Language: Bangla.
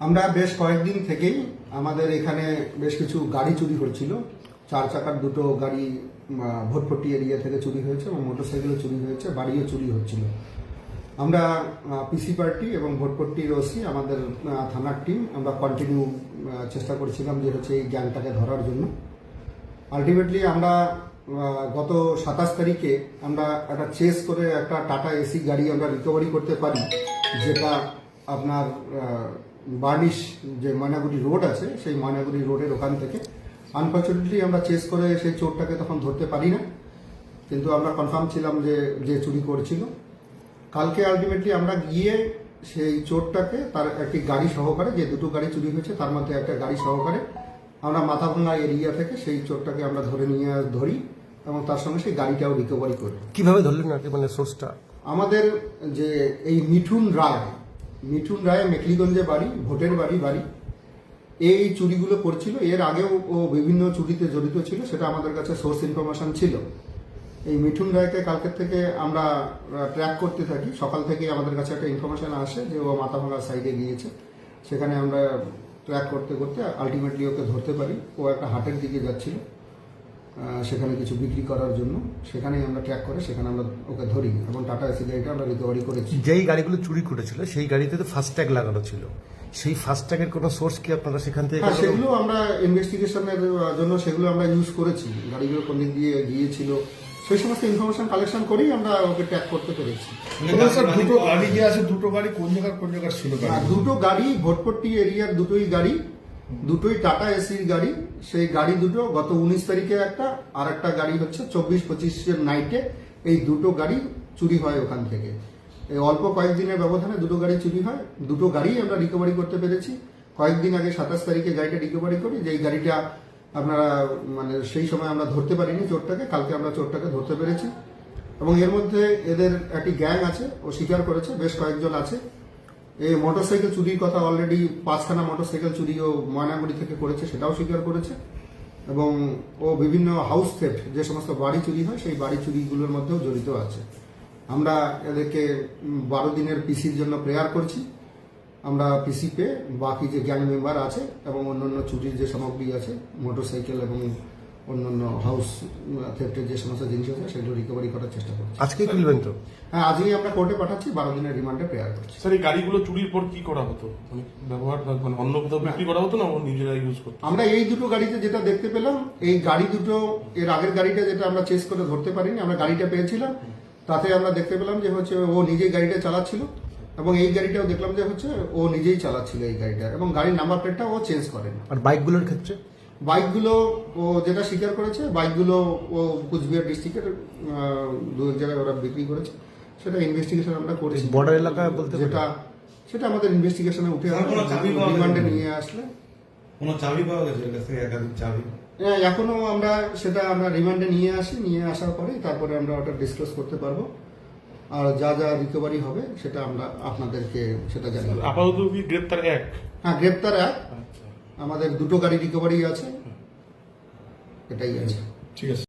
আমরা বেশ কয়েকদিন থেকেই আমাদের এখানে বেশ কিছু গাড়ি চুরি হচ্ছিল। চার চাকার দুটো গাড়ি ভোটপট্টি এরিয়া থেকে চুরি হয়েছে এবং মোটরসাইকেলও চুরি হয়েছে, বাড়িও চুরি হচ্ছিল। আমরা পিসি পার্টি এবং ভোটপট্টির ওসি আমাদের থানার টিম আমরা কন্টিনিউ চেষ্টা করছিলাম যে হচ্ছে এই গ্যাংটাকে ধরার জন্য। আলটিমেটলি আমরা গত সাতাশ তারিখে আমরা একটা চেস করে একটা টাটা এসি গাড়ি আমরা রিকভারি করতে পারি, যেটা আপনার বার্নিশ যে ময়নাগুড়ি রোড আছে সেই ময়নাগুড়ি রোডের ওখান থেকে আনফর্চুনেটলি আমরা চেস করে সেই চোরটাকে তখন ধরতে পারি না। কিন্তু আমরা কনফার্ম ছিলাম যে যে চুরি করেছিল। কালকে আলটিমেটলি আমরা গিয়ে সেই চোরটাকে তার একটি গাড়ি সহকারে যে দুটো গাড়ি চুরি হয়েছে তার মধ্যে একটা গাড়ি সহকারে আমরা মাথাভাঙ্গা এরিয়া থেকে সেই চোরটাকে আমরা ধরে নিয়ে ধরি এবং তার সঙ্গে সেই গাড়িটাও রিকভারি করি। কীভাবে ধরলেন আর কি? মানে সোর্সটা আমাদের যে এই মিঠুন রায় মিঠুন রায় মেখলিগঞ্জে বাড়ি, ভোটের বাড়ি বাড়ি। এই চুরিগুলো করছিল। এর আগেও ও বিভিন্ন চুরিতে জড়িত ছিল, সেটা আমাদের কাছে সোর্স ইনফরমেশন ছিল। এই মিঠুন রায়কে কালকের থেকে আমরা ট্র্যাক করতে থাকি। সকাল থেকে আমাদের কাছে একটা ইনফরমেশন আসে যে ও মাথাভাঙা সাইডে গিয়েছে। সেখানে আমরা ট্র্যাক করতে করতে আলটিমেটলি ওকে ধরতে পারি। ও একটা হাটের দিকে যাচ্ছিল। সেখানে কিছু বিক্রি করার জন্য। সেখানেই আমরা ট্র্যাক করে সেখানে আমরা ওকে ধরি এবং টাটা এসি গাড়িটা আমরা রিকভারি করেছি। যেই গাড়িগুলো চুরি করেছিল সেই গাড়িতে তো ফাস্ট্যাগ লাগানো ছিল। সেই ফাস্ট্যাগের কোনো সোর্স কি আপনারা সেখান থেকে হ্যাঁ সেগুলো আমরা ইনভেস্টিগেশনের জন্য সেগুলো আমরা ইউজ করেছি। গাড়িগুলো কোন দিক দিয়ে গিয়েছিল সেই সমস্ত ইনফরমেশন কালেকশন করেই আমরা ওকে ট্র্যাক করতে পেরেছি। দুটো গাড়ি যে আছে দুটো গাড়ি কোন জায়গার কোন জায়গার ছিল গাড়ি দুটো গাড়ি ভোটপট্টি এরিয়ার দুটোই গাড়ি। দুটোই টাটা এসির গাড়ি, সেই গাড়ি দুটো গত উনিশ তারিখে একটা, আর একটা গাড়ি হচ্ছে চব্বিশ পঁচিশের নাইটে, এই দুটো গাড়ি চুরি হয় ওখান থেকে। এই অল্প কয়েকদিনের ব্যবধানে দুটো গাড়ি চুরি হয়, দুটো গাড়ি আমরা রিকভারি করতে পেরেছি। কয়েকদিন আগে সাতাশ তারিখে গাড়িটা রিকভারি করি, যেই গাড়িটা আপনারা মানে সেই সময় আমরা ধরতে পারিনি চোরটাকে, কালকে আমরা চোরটাকে ধরতে পেরেছি। এবং এর মধ্যে এদের একটি গ্যাং আছে, ও স্বীকার করেছে, বেশ কয়েকজন আছে। এই মোটরসাইকেল চুরির কথা অলরেডি পাঁচখানা মোটরসাইকেল চুরি ও ময়নাগুড়ি থেকে করেছে, সেটাও স্বীকার করেছে। এবং ও বিভিন্ন হাউস থেফট যে সমস্ত বাড়ি চুরি হয়, সেই বাড়ি চুরিগুলোর মধ্যেও জড়িত আছে। আমরা এদেরকে বারো দিনের পিসির জন্য প্রেয়ার করছি। আমরা পিসি পেয়ে বাকি যে গ্যাং মেম্বার আছে এবং অন্যান্য চুরির যে সামগ্রী আছে মোটরসাইকেল এবং অন্যান্য হাউস থেফটের যে সমস্ত জিনিস আছে সেগুলো রিকভারি করার চেষ্টা করছি। আজকেই তুলবেন তো? হ্যাঁ আজকেই আমরা কোর্টে পাঠাচ্ছি বারো দিনের রিমান্ডে প্রেয়ার করছি। স্যার এই গাড়িগুলো চুরির পর কি করা হতো? মানে ব্যবহার মানে অন্য কোথাও বিক্রি করা হতো না ও নিজেরা ইউজ করতো? আমরা এই দুটো গাড়িতে যেটা দেখতে পেলাম এই গাড়ি দুটো এর আগের গাড়িটা যেটা আমরা চেস করে ধরতে পারিনি আমরা গাড়িটা পেয়েছিলাম। তাতে আমরা দেখতে পেলাম যে হচ্ছে ও নিজেই গাড়িটা চালাচ্ছিল এবং এই গাড়িটাও দেখলাম যে হচ্ছে ও নিজেই চালাচ্ছিল এই গাড়িটা এবং গাড়ির নাম্বার প্লেটটা ও চেঞ্জ করেন। আর বাইকগুলোর ক্ষেত্রে? বাইকগুলো ও যেটা স্বীকার করেছে বাইকগুলো ও কুচবিহার ডিস্ট্রিক্টের দু এক জায়গায় ওরা বিক্রি করেছে। সেটা ইনভেস্টিগেশন আমরা করেছি। বর্ডার এলাকা বলতে যেটা সেটা আমাদের ইনভেস্টিগেশনে উঠে রিমান্ডে নিয়ে আসলে। কোনো চাবি পাওয়া গেছে এর কাছ থেকে একাধিক চাবি? হ্যাঁ, এখনও আমরা সেটা আমরা রিমান্ডে নিয়ে আসি নিয়ে আসার পরে তারপরে আমরা ওটা ডিসক্লোজ করতে পারব। আর যা যা রিকভারি হবে সেটা আমরা আপনাদেরকে সেটা জানাব আপাতত কি গ্রেপ্তার এক? হ্যাঁ গ্রেপ্তার এক। আচ্ছা। আমাদের দুটো গাড়ি রিকভারি আছে। এটাই আছে। ঠিক আছে।